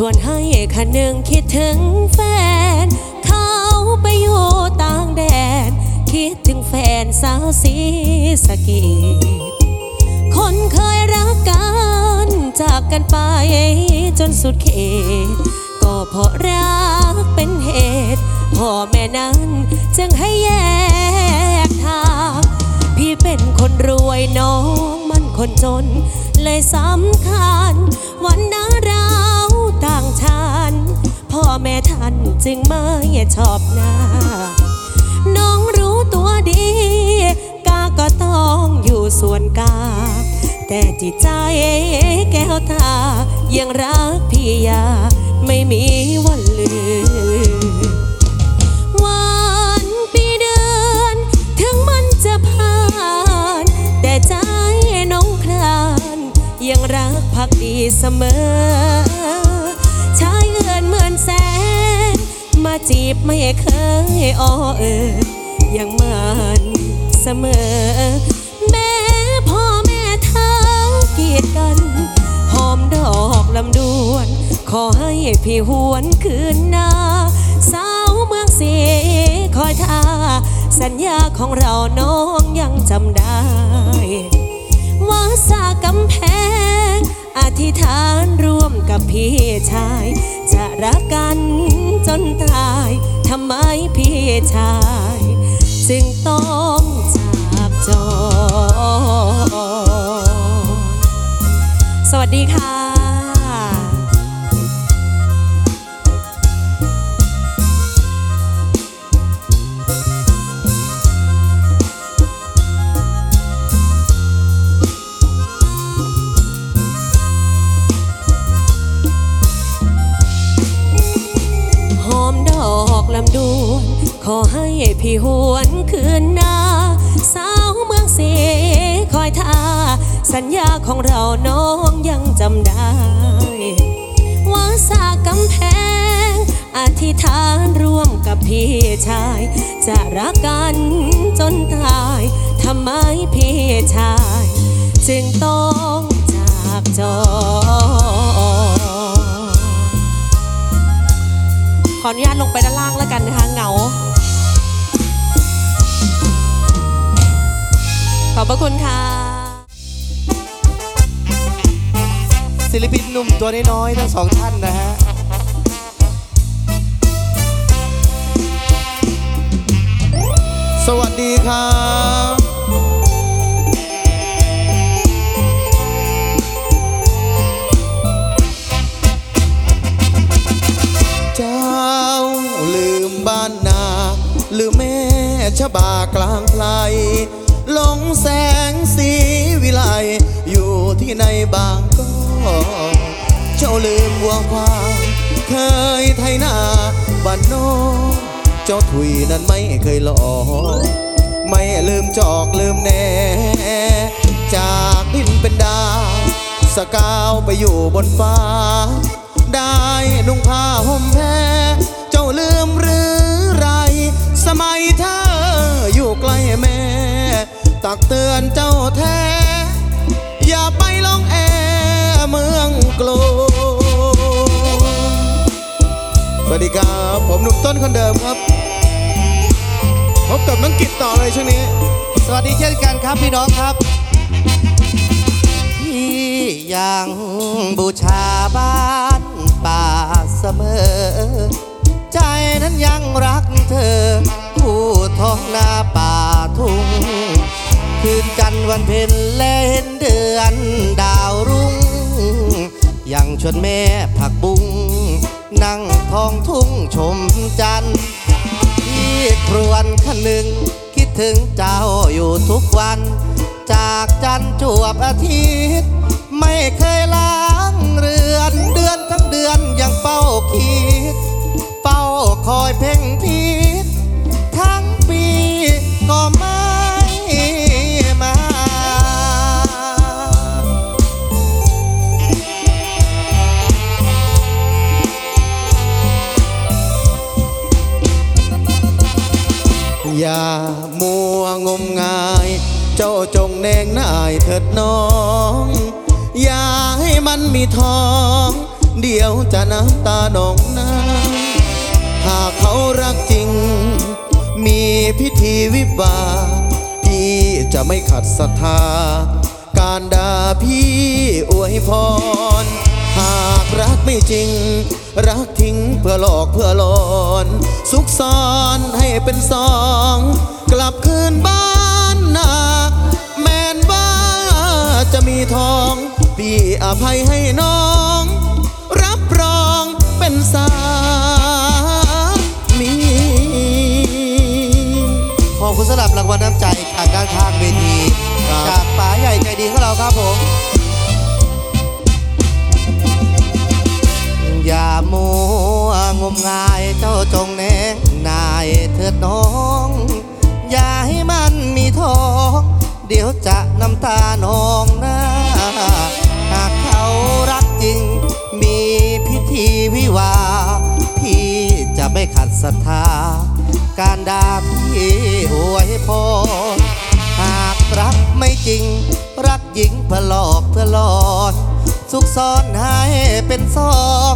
ชวนให้คันหนึ่งคิดถึงแฟน เขาไปอยู่ต่างแดน คิดถึงแฟนสาวสีสะเกีคนเคยรักกันจากกันไปจนสุดเขต ก็เพราะรักเป็นเหตุพ่อแม่นั้นจึงให้แยกทาง พี่เป็นคนรวยน้องมันคนจน เลยสำคัญวันนั้นเราต่างชัน พ่อแม่ท่านจึงไม่ชอบหน้า น้องรู้ตัวดี กาก็ต้องอยู่ส่วนกา แต่จิตใจแก้วตา ยังรักพี่ยา ไม่มีวันลืมวันปีเดือน ถึงมันจะผ่าน แต่ใจน้องคลาน ยังรักพักดีเสมอ จีบไม่เคยอ้อเออยังมันเสมอ แม่พ่อแม่เธอเกียดกัน หอมดอกลำดวน ขอให้พี่หวนคืนหน้าสาวเมืองสีคอยท่า สัญญาของเราน้องยังจำได้ ว่าสากำแพง อธิษฐานร่วม กับพี่ชาย จะรักกันจนตายทำไมพี่ชาย จึงต้องจากจอสวัสดีค่ะ สัญญาของเราน้องยังจำได้ ว่าสากำแพง อธิษฐานร่วมกับพี่ชาย จะรักกันจนตายทำไมพี่ชาย จึงต้องจากจรขออนุญาตลงไปด้านล่างแล้วกันนะคะเหงาขอบพระคุณค่ะ ศิลปินหนุ่มตัวน้อยๆทั้งสองท่านนะฮะสวัสดีครับเจ้าลืมบ้านนา ลืมแม่ชะบากลางไพลหลงแสงสีวิไลอยู่ที่ในบางก็ เจ้าลืมวัวควายเคยไทยนาบ้านโนอกเจ้าถุยนั้นไม่เคยหลอกไม่ลืมจอกลืมแน่จากดินเป็นดาวสกาวไปอยู่บนฟ้า ได้นุ่งผ้าห่มแพรเจ้าลืมหรือไร สมัยเธออยู่ใกล้แม่ ตักเตือนเจ้าแท้ อย่าไป เมืองกลสวัสดีครับ ผมหนุ่มต้นคนเดิมครับ พบกับน้องกิจต่อเลยช่วงนี้ สวัสดีเช่นกันครับพี่น้องครับที่ยังบูชาบ้านป่าเสมอ ใจนั้นยังรักเธอ ผู้ท้องนาป่าทุ่ง คืนกันทร์วันเพ็ญและเล่นเดือนดาวรุ่ง ยังชวนแม่ผักบุ้งนั่งท้องทุ่งชมจันทร์ที่ครวนขนึงคิดถึงเจ้าอยู่ทุกวัน จากจันทร์จวบอาทิตย์ ไม่เคยล้างเรือนเดือนทั้งเดือนยังเป้าคิดเป้าคอยเพ่งพิษ น้อง อย่าให้มันมีทอง เดี๋ยวจะน้ำตาหนองน้ำหากเขารักจริง มีพิธีวิวาพี่จะไม่ขัดศรัทธา การด่าพี่อวยพร หากรักไม่จริง รักทิ้งเพื่อหลอกเพื่อหลอน สุขซ้อนให้เป็นสอง กลับคืนบ้านนาแมน ทอง พี่อภัยให้น้อง รับรองเป็นสามีขอบคุณสำหรับรางวัลน้ำใจจากด้านข้างเวทีครับจากป๋าใหญ่ใจดีของเราครับผม อย่ามัวงมงายเจ้าจงแนงนายเถิดน้อง อย่าให้มันมีท้องเดี๋ยวจะน้ำตานองหน้า หากเขารักจริง มีพิธีวิวา พี่จะไม่ขัดศรัทธา การด่าพี่อวยพรหากรักไม่จริง รักหญิงเพื่อหลอกเพื่อหลอนสุขซ้อนให้เป็นสอง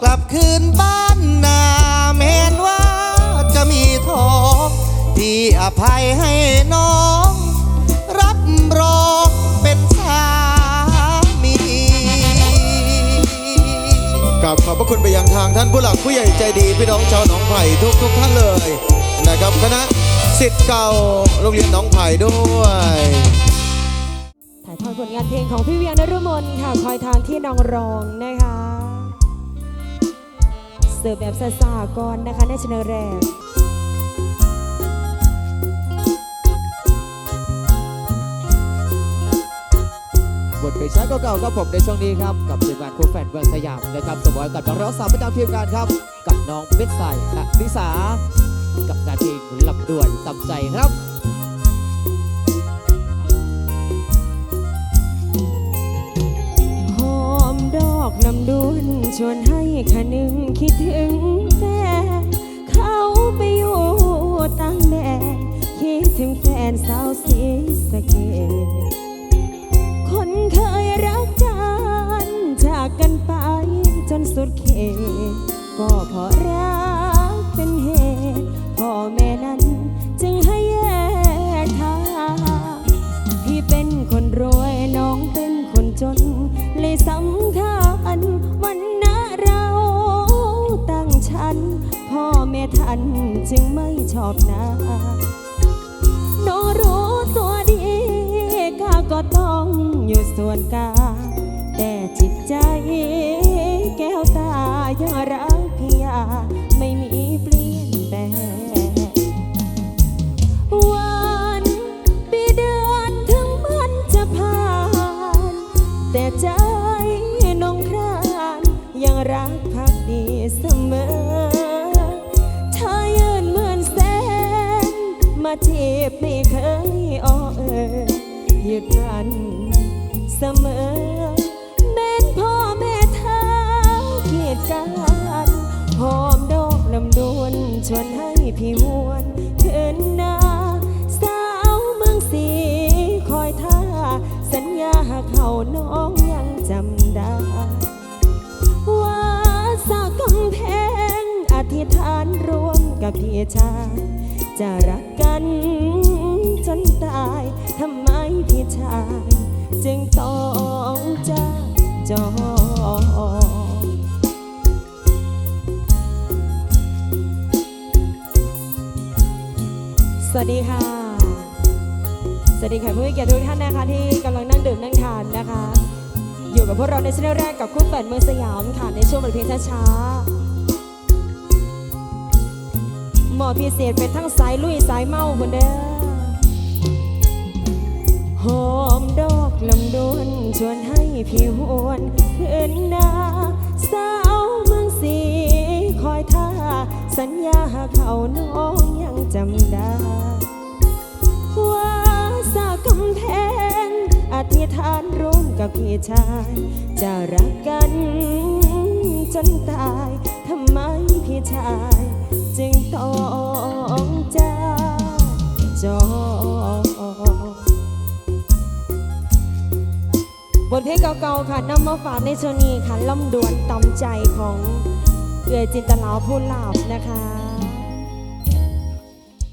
กลับคืนบ้านนาแม้นว่าจะมีทองที่อภัยให้น้องับขอบพระคุณไปยังทางท่านผู้หลักผู้ใหญ่ใจดี พี่น้องชาวหนองไผ่ทุกทุกท่านเลยนะครับคณะสิทธิ์เก่าโรงเรียนหนองไผ่ด้วยถ่ายทอดผลงานเพลงของพี่เวียงนฤมลค่ะคอยทางที่นองรองนะคะเสิร์ฟแบบซาซาก่อนนะคะในชนแรก บทเพลงช้าเก่าๆครับผมในช่วงนี้ครับ กับทีมงานครูแฟนเมืองสยามนะครับสมอยกับน้องร้องสาวประจำทีมงานครับ กับน้องเม็ดใสและนิสา กับงานเพลงลำด่วนตำใจครับหอมดอกลำดวนชวนให้คนึงคิดถึงแฟนเขาไปอยู่ต่างแดนคิดถึงแฟนสาวสีสะเก จึงไม่ชอบหนาน้องรู้ตัวดีข้าก็ต้องอยู่ส่วนกลางแต่จิตใจแก้วตายังรัก ชายจะรักกันจนตายทำไมพี่ชาย จึงต้องจะจองสวัสดีค่ะ สวัสดีค่ะผู้มีเกียรติทุกท่านนะคะ ที่กำลังนั่งดื่มนั่งทานนะคะ อยู่กับพวกเราในช่วงแรกกับคู่แฝดเมืองสยามค่ะในช่วงบทเพลงช้าๆ หมอพิเศษเป็นทั้งสายลุยสายเมาคนเด้อหอมดอกลำดวนชวนให้พี่หวนขึ้นหน้าสาวเมืองสีคอยท่า สัญญาเขาน้องยังจำได้ว่าสากำแพงอธิษฐานร่วมกับพี่ชาย จะรักกันจนตายทำไมพี่ชาย องต้องจะจอบทเพลงเก่าๆค่ะนำมาฝากในชนีค่ะล่ำดวนตำใจของเอือจินตลาผู้หลับนะคะ